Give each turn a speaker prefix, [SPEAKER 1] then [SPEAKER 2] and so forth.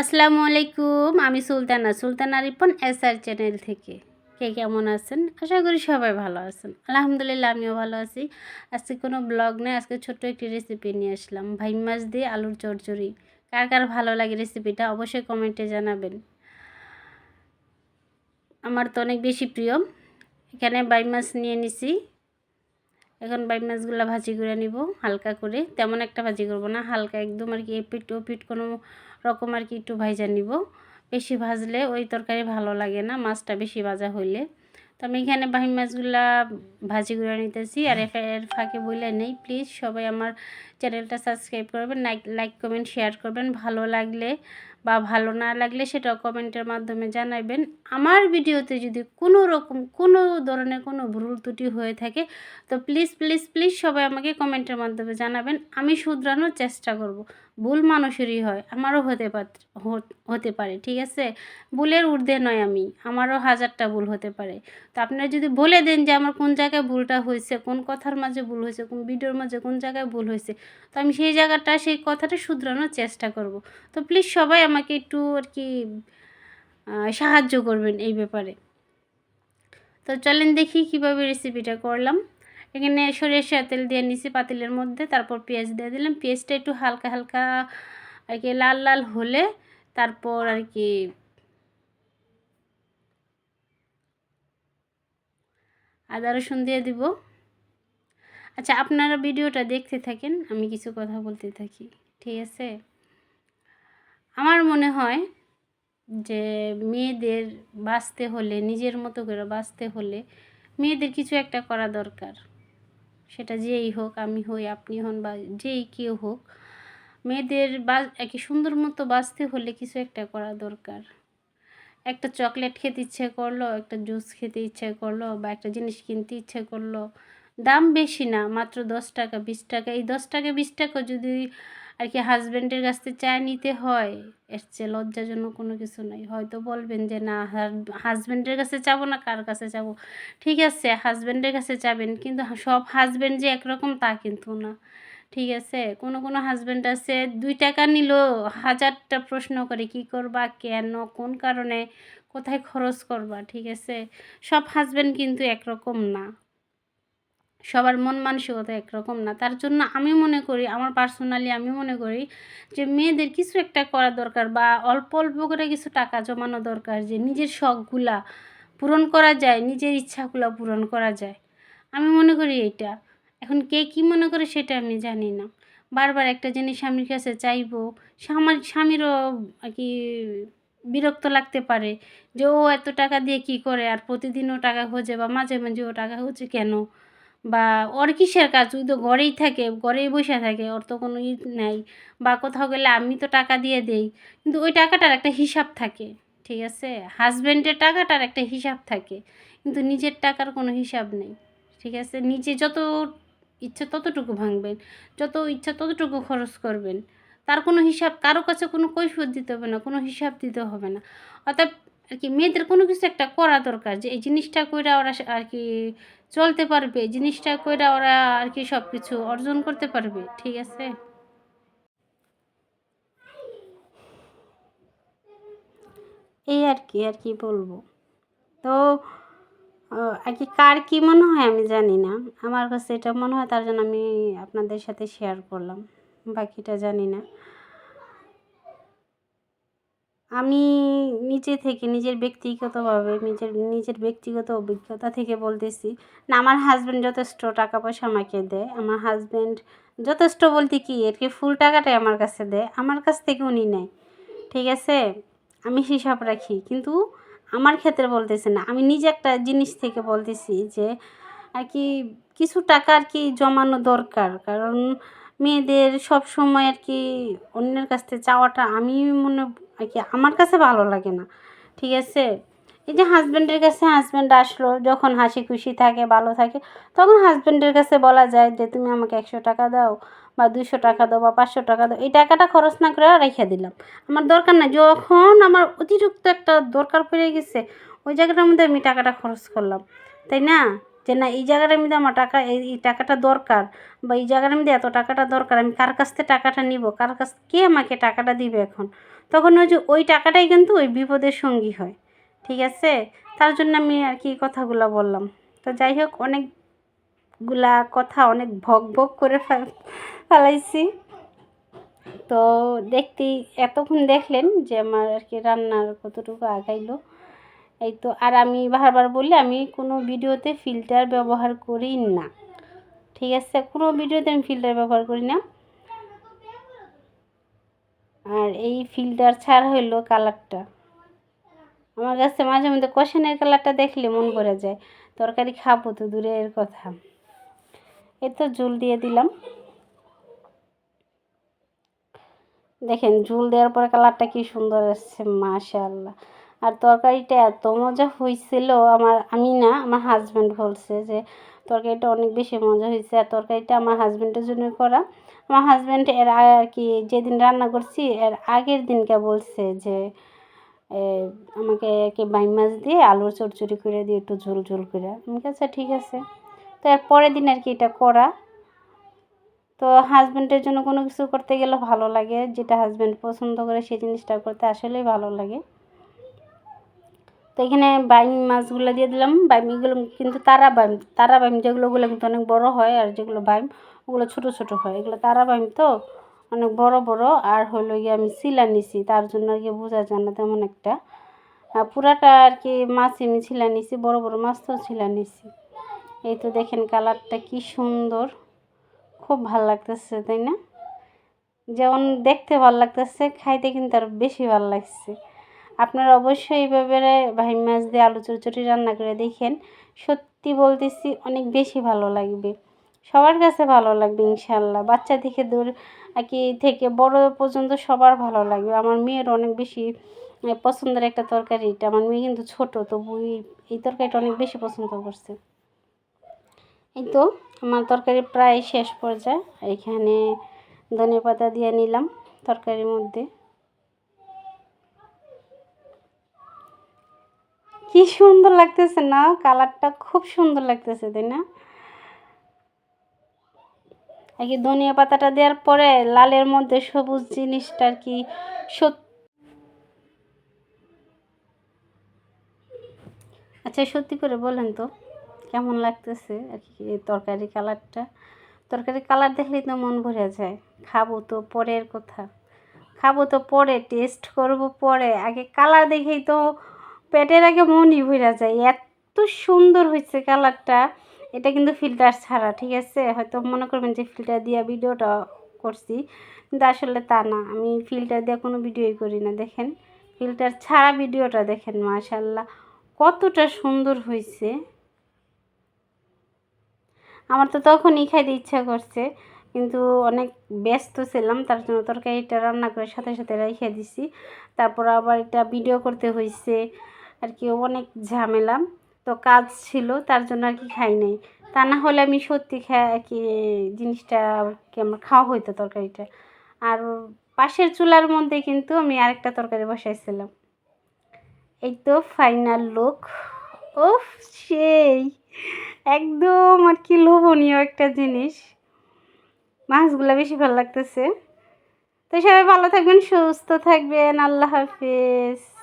[SPEAKER 1] আসসালামু আলাইকুম, আমি Sultana Sultana Ripon S R channel থেকে। কে কেমন আছেন? আশা করি সবাই ভালো আছেন। আলহামদুলিল্লাহ, আমিও ভালো আছি। আজকে কোনো ব্লগ নেই আজকে ছোট্ট একটি রেসিপি নিয়ে আসলাম। ভাই মাছ দিয়ে আলুর চচ্চড়ি কার কার ভালো লাগে রেসিপিটা অবশ্যই কমেন্টে জানাবেন। আমার তো অনেক বেশি প্রিয়। এখানে বাই মাছ নিয়ে নিছি। এখন বাই মাছগুলো ভাজি করে নিব, হালকা করে। তেমন একটা ভাজি করব না, হালকা একদম আর কি এপিট ওপিট কোনো রকম আর কি একটু ভাইজা নিব। বেশি ভাজলে ওই তরকারি ভালো লাগে না, মাছটা বেশি ভাজা হইলে। তো আমি এখানে বাহি মাছগুলা ভাজি করে নিতেছি আর এর ফাঁকে বললে নেই। প্লিজ সবাই আমার চ্যানেলটা সাবস্ক্রাইব করবেন লাইক লাইক কমেন্ট শেয়ার করবেন। ভালো লাগলে বা ভালো না লাগলে সেটা কমেন্টের মাধ্যমে জানাবেন আমার ভিডিওতে যদি কোনো রকম, কোনো ধরনের কোনো ভুল ত্রুটি হয়ে থাকে, তো প্লিজ প্লিজ প্লিজ সবাই আমাকে কমেন্টের মাধ্যমে জানাবেন। আমি শুধরানোর চেষ্টা করব। ভুল মানুষেরই হয়, আমারও হতে হতে পারে, ঠিক আছে? ভুলের ঊর্ধ্বে নয় আমি, আমারও হাজারটা ভুল হতে পারে। তো আপনারা যদি বলে দেন যে আমার কোন জায়গায় ভুলটা হয়েছে, কোন কথার মাঝে ভুল হয়েছে, কোন ভিডিওর মাঝে কোন জায়গায় ভুল হয়েছে, তো আমি সেই জায়গাটা, সেই কথাটা শুধরানোর চেষ্টা করব। তো প্লিজ সবাই আমাকে একটু আর কি সাহায্য করবেন এই ব্যাপারে। তো চলেন দেখি কীভাবে রেসিপিটা করলাম। এখানে সরিষা তেল দিয়ে নিছি পাতিলের মধ্যে তারপর পেঁয়াজ দিয়ে দিলাম। পেঁয়াজটা একটু হালকা হালকা আর কি লাল লাল হলে তারপর আর কি আদা, রসুন দিয়ে দিব। আচ্ছা আপনারা ভিডিওটা দেখতে থাকেন, আমি কিছু কথা বলতে থাকি, ঠিক আছে? আমার মনে হয় যে মেয়েদের বাঁচতে হলে, নিজের মতো করে বাঁচতে হলে মেয়েদের কিছু একটা করা দরকার। সেটা যেই হোক, আমি হই, আপনি হন বা যেই কেউ হোক, মেয়েদের বা একে সুন্দর মতো বাঁচতে হলে কিছু একটা করা দরকার। একটা চকলেট খেতে ইচ্ছে করল, একটা জুস খেতে ইচ্ছে করল বা একটা জিনিস কিনতে ইচ্ছে করল, দাম বেশি না, মাত্র দশ টাকা, বিশ টাকা, এই দশ টাকা, বিশ টাকা যদি আর কি হাজব্যান্ডের কাছ থেকে চায় নিতে হয়। এর চেয়ে লজ্জাজনক কোনো কিছু নাই। হয়তো বলবেন যে, না হাজব্যান্ডের কাছে চাবো না, কার কাছে চাবো? ঠিক আছে হাজব্যান্ডের কাছে চাবেন, কিন্তু সব হাজব্যান্ড যে একরকম তা কিন্তু না। ঠিক আছে, কোনো কোনো হাজব্যান্ড আছে, দুই টাকা নিল, হাজারটা প্রশ্ন করে, কি করবা, কেন, কোন কারণে, কোথায় খরচ করবা? ঠিক আছে, সব হাজব্যান্ড কিন্তু একরকম না। সবার মন মানসিকতা একরকম না। তার জন্য আমি মনে করি, আমার পার্সোনালি আমি মনে করি যে মেয়েদের কিছু একটা করা দরকার বা অল্প অল্প করে কিছু টাকা জমানো দরকার যে নিজের শখগুলা পূরণ করা যায়, নিজের ইচ্ছাগুলা পূরণ করা যায়। আমি মনে করি এটা এখন কে কী মনে করে সেটা আমি জানি না। বারবার একটা জিনিস স্বামীর কাছে চাইব আমার স্বামীরও আর কি বিরক্ত লাগতে পারে যে ও এত টাকা দিয়ে কি করে আর প্রতিদিনও টাকা খোঁজে বা মাঝে মাঝে ও টাকা খোঁজে কেন? বা ওর কিসের কাজ? ওই তো ঘরেই থাকে, ঘরেই বসে থাকে, ওর তো কোনো ই নাই। বা কোথাও গেলে আমি তো টাকা দিয়ে দেই। কিন্তু ওই টাকাটার একটা হিসাব থাকে, ঠিক আছে? হাজব্যান্ডের টাকাটার একটা হিসাব থাকে, কিন্তু নিজের টাকার কোনো হিসাব নেই, ঠিক আছে? নিজে যত ইচ্ছা ততটুকু ভাঙবেন, যত ইচ্ছা ততটুকু খরচ করবেন, তার কোনো হিসাব, কারও কাছে কোনো কৈফিয়ত দিতে হবে না, কোনো হিসাব দিতে হবে না। অর্থাৎ আর কি মেয়েদের কোনো কিছু একটা করা দরকার যে এই জিনিসটা কইরা ওরা আর কি চলতে পারবে জিনিসটা কইরা ওরা আর কি সব কিছু অর্জন করতে পারবে, ঠিক আছে? এই আর কি আর কি বলব? তো আর কি কার কী মনে হয় আমি জানি না। আমার কাছে এটা মনে হয় তার জন্য আমি আপনাদের সাথে শেয়ার করলাম, বাকিটা জানি না। আমি নিজে থেকে নিজের ব্যক্তিগতভাবে, নিজের নিজের ব্যক্তিগত অভিজ্ঞতা থেকে বলতেছি না, আমার হাজব্যান্ড যথেষ্ট টাকা পয়সা আমাকে দেয়। আমার হাজব্যান্ড যথেষ্ট বলতে কি আর কি ফুল টাকাটাই আমার কাছে দেয়। আমার কাছ থেকে উনি নেয়, ঠিক আছে? আমি হিসাব রাখি। কিন্তু আমার ক্ষেত্রে বলতেছি না। আমি নিজে একটা জিনিস থেকে বলতেছি যে, আর কি কিছু টাকা আর কি জমানো দরকার। কারণ মেয়েদের সব সময় আর কি অন্যের কাছ থেকে চাওয়াটা আমি মনে আর কি আমার কাছে ভালো লাগে না। ঠিক আছে? এই যে হাজব্যান্ডের কাছে হাজব্যান্ড আসলো, যখন হাসি খুশি থাকে, ভালো থাকে, তখন হাজব্যান্ডের কাছে বলা যায় যে, তুমি আমাকে একশো টাকা দাও বা দুশো টাকা দাও বা পাঁচশো টাকা দাও। এই টাকাটা খরচ না করে রেখে দিলাম। আমার দরকার না যখন আমার অতিরিক্ত একটা দরকার পড়ে গেছে, ওই জায়গাটার মধ্যে আমি টাকাটা খরচ করলাম। তাই না? যে না, এই জায়গাটার মধ্যে আমার টাকা, এই টাকাটা দরকার বা এই জায়গাটার মধ্যে এত টাকাটা দরকার, আমি কার কাছ থেকে টাকাটা নিব? কার কাছ, কে আমাকে টাকাটা দিবে এখন? তখন ওই যে, ওই টাকাটাই কিন্তু ওই বিপদের সঙ্গী হয়, ঠিক আছে? তার জন্য আমি আর কি কথাগুলো বললাম। তো যাই হোক, অনেকগুলা কথা অনেক ভক ভক করে ফেল- ফেলাইছি। তো দেখতেই, এতক্ষণ দেখলেন যে আমার আর কি রান্নার কতটুকু আগাইলো। এই তো, আর আমি বারবার বলি, আমি কোনো ভিডিওতে ফিল্টার ব্যবহার করি না। ঠিক আছে? কোনো ভিডিওতে আমি ফিল্টার ব্যবহার করি না। আর এই ফিল্টার ছাড়া হইল কালারটা আমার কাছে মাঝে মধ্যে কষানের কালারটা দেখলে মন করে যায়। তরকারি খাব তো দূরের কথা। এই তো ঝোল দিয়ে দিলাম। দেখেন ঝোল দেওয়ার পরে কালারটা কি সুন্দর আসছে, মাশাআল্লাহ। আর তরকারিটা এত মজা হয়েছিল আমার, আমি না, আমার হাজব্যান্ড বলছে যে, তরকারিটা অনেক বেশি মজা হয়েছে আর তরকারিটা আমার হাজব্যান্ডের জন্য করা। আমার হাজব্যান্ড এর আগে আর কি, যেদিন রান্না করছি, এর আগের দিনকে বলছে যে আমাকে কি বাইম মাছ দিয়ে আলুর চড়চড়ি করে দিয়ে একটু ঝোল ঝোল করে। আমি কাছে ঠিক আছে। তো এর পরের দিন আর কি এটা করা। তো হাজব্যান্ডের জন্য কোনো কিছু করতে গেলে ভালো লাগে, যেটা হাজব্যান্ড পছন্দ করে সেই জিনিসটা করতে আসলেই ভালো লাগে। তো এখানে বাইম মাছগুলো দিয়ে দিলাম। বাইমগুলো কিন্তু তারা বাইম তারা বাইম যেগুলো ওগুলো কিন্তু অনেক বড় হয় আর যেগুলো বাইম ওগুলো ছোট ছোট হয়। এগুলো তারা বাইম তো অনেক বড় বড়। আর হলো গিয়ে আমি শিলা নিছি, তার জন্য কি বোঝা যায় না তেমন একটা। পুরাটা আর কি মাছ আমি ছিলা নিছি, বড় বড় মাছ তো ছিলা নিছি। এই তো দেখেন কালারটা কি সুন্দর। খুব ভালো লাগতেছে, তাই না? যেমন দেখতে ভালো লাগতেছে, খাইতে কিন্তু আর বেশি ভালো লাগছে। আপনারা অবশ্যই এইভাবে ভাই মাছ দিয়ে আলু চচ্চড়ি রান্না করে দেখেন। সত্যি বলতেছি, অনেক বেশি ভালো লাগবে। সবার কাছে ভালো লাগবে, ইনশাল্লাহ। বাচ্চা থেকে দূর কি থেকে বড় পর্যন্ত সবার ভালো লাগবে। আমার মেয়ের অনেক বেশি পছন্দের একটা তরকারি এটা। আমার মেয়ে কিন্তু ছোট এই- এই তরকারিটা অনেক বেশি পছন্দ করছে। এই তো, আমার তরকারি প্রায় শেষ পর্যায়ে। এখানে ধনে পাতা দিয়ে নিলাম তরকারির মধ্যে। কি সুন্দর লাগতেছে না? কালারটা খুব সুন্দর লাগতেছে, তাই না? আর কি ধনিয়া পাতাটা দেওয়ার পরে লালের মধ্যে সবুজ জিনিসটা কি সত্যি আচ্ছা সত্যি করে বলেন তো, কেমন লাগতেছে আর কি তরকারি কালারটা? তরকারি কালার দেখলেই তো মন ভরে যায়। খাব তো পরের কথা। খাব তো পরে, টেস্ট করব পরে। আগে কালার দেখেই তো পেটের আগে মনই ভরে যায়, এত সুন্দর হয়েছে কালারটা। এটা কিন্তু ফিল্টার ছাড়া, ঠিক আছে? হয়তো মনে করবেন যে ফিল্টার দিয়ে ভিডিওটা করছি, কিন্তু আসলে তা না। আমি ফিল্টার দিয়ে কোনো ভিডিওই করি না, দেখেন? ফিল্টার ছাড়া ভিডিওটা দেখেন মাশাল্লাহ কতটা সুন্দর হয়েছে আমার তো তখনই খাইতে ইচ্ছা করছে, কিন্তু অনেক ব্যস্ত ছিলাম, তার জন্য তরকারিটা রান্না করে সাথে সাথে রেখে দিছি। তারপর আবার এটা ভিডিও করতে হয়েছে আর কি, অনেক ঝামেলা। তো কাজ ছিল, তার জন্য আর কি খাই নাই। তা না হলে আমি সত্যি খাই কি জিনিসটা কি আমার খাওয়া হইতো তরকারিটা। আর পাশের চুলার মধ্যে কিন্তু আমি আরেকটা তরকারি বসাইছিলাম। এই তো ফাইনাল লুক ওফ সেই। একদম আর কি লোভনীয় একটা জিনিস। মাছগুলো বেশি ভালো লাগতেছে। তো সবাই ভালো থাকবেন, সুস্থ থাকবেন। আল্লাহ হাফিজ।